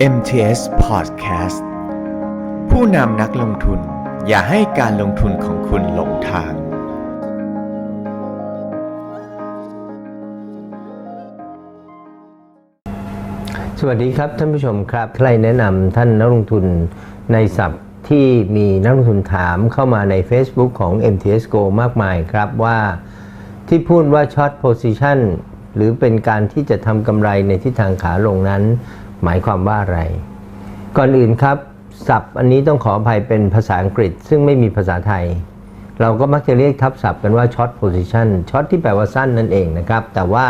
MTS Podcast ผู้นำนักลงทุนอย่าให้การลงทุนของคุณหลงทาง สวัสดีครับท่านผู้ชมครับ ใครแนะนำท่านนักลงทุนในศัพท์ที่มีนักลงทุนถามเข้ามาใน Facebook ของ MTS Go มากมายครับว่าที่พูดว่า Short Position หรือเป็นการที่จะทำกำไรในทิศทางขาลงนั้น หมายความว่าอะไร ก่อนอื่นครับศัพท์อันนี้ต้องขออภัยเป็นภาษาอังกฤษ ซึ่งไม่มีภาษาไทย เราก็มักจะเรียกทับศัพท์กันว่า short position short ที่แปลว่าสั้นนั่นเองนะครับ แต่ว่า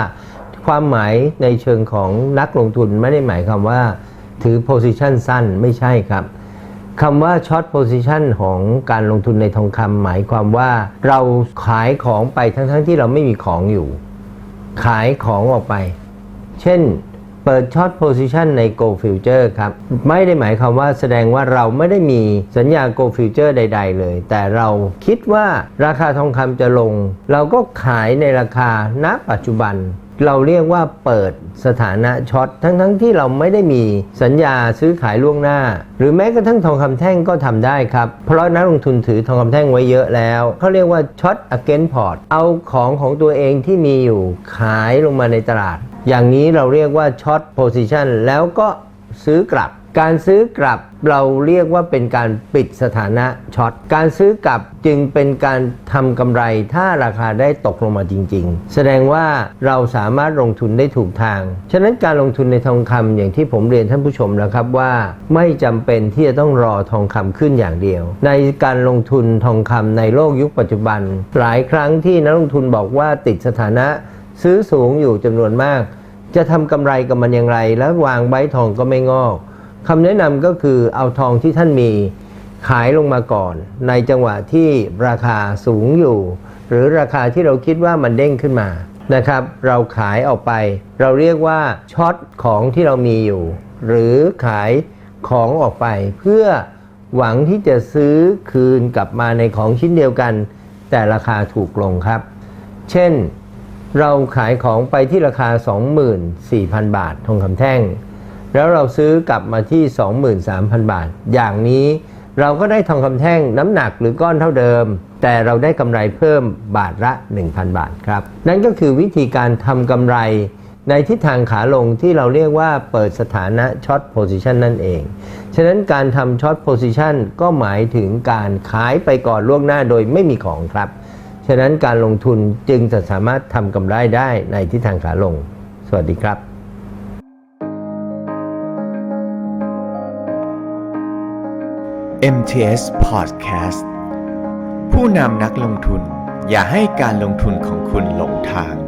ความหมายในเชิงของนักลงทุนไม่ได้หมายความว่า ถือ position สั้นไม่ใช่ครับคำว่า short position ของการลงทุนในทองคำหมายความว่า เราขายของไปทั้งๆที่เราไม่มีของอยู่ ขายของออกไป เช่น เปิดช็อตโพซิชันใน Go Future ครับ ไม่ได้หมายความว่าแสดงว่าเราไม่ได้มีสัญญา Go Future ใด ๆ เลย แต่เราคิดว่าราคาทองคำจะลง เราก็ขายในราคาณปัจจุบันเราเรียกว่าเปิดสถานะช็อตทั้งๆที่เราไม่ได้มีสัญญาซื้อขายล่วงหน้า หรือแม้กระทั่งทองคำแท่งก็ทำได้ครับ เพราะนักลงทุนถือทองคำแท่งไว้เยอะแล้วเขาเรียกว่าช็อต against port เอาของของตัวเองที่มีอยู่ขายลงมาในตลาด อย่างนี้เราเรียกว่าช็อตโพซิชันแล้วก็ซื้อกลับ การซื้อกลับเราเรียกว่าเป็นการปิดสถานะช็อต การซื้อกลับจึงเป็นการทำกำไรถ้าราคาได้ตกลงมาจริง ๆ แสดงว่าเราสามารถลงทุนได้ถูกทาง ฉะนั้นการลงทุนในทองคำอย่างที่ผมเรียนท่านผู้ชมแล้วครับว่า ไม่จำเป็นที่จะต้องรอทองคำขึ้นอย่างเดียว ในการลงทุนทองคำในโลกยุคปัจจุบัน หลายครั้งที่นักลงทุนบอกว่าติดสถานะ ซื้อสูงอยู่จำนวนมาก จะทำกำไรกับมันอย่างไร แล้ววางใบทองก็ไม่งอกคำแนะนำก็คือเอาทองที่ท่านมีขายลงมาก่อน ในจังหวะที่ราคาสูงอยู่ หรือราคาที่เราคิดว่ามันเด้งขึ้นมานะครับ เราขายออกไป เราเรียกว่าช็อตของที่เรามีอยู่ หรือขายของออกไป เพื่อหวังที่จะซื้อคืนกลับมาในของชิ้นเดียวกัน แต่ราคาถูกลงครับ เช่น เราขายของไปที่ราคา 24,000 บาททองคำแท่ง แล้วเราซื้อกลับมาที่ 23,000 บาท อย่างนี้เราก็ได้ทองคำแท่งน้ำหนักหรือก้อนเท่าเดิม แต่เราได้กำไรเพิ่มบาทละ 1,000 บาทครับ นั่นก็คือวิธีการทำกำไรในทิศทางขาลงที่เราเรียกว่าเปิดสถานะช็อตโพซิชันนั่นเอง ฉะนั้นการทำช็อตโพซิชันก็หมายถึงการขายไปก่อนล่วงหน้าโดยไม่มีของครับ ฉะนั้นการลงทุนจึงจะสามารถทำกำไรได้ในทิศทางขาลง สวัสดีครับ MTS Podcast ผู้นำนักลงทุน อย่าให้การลงทุนของคุณหลงทาง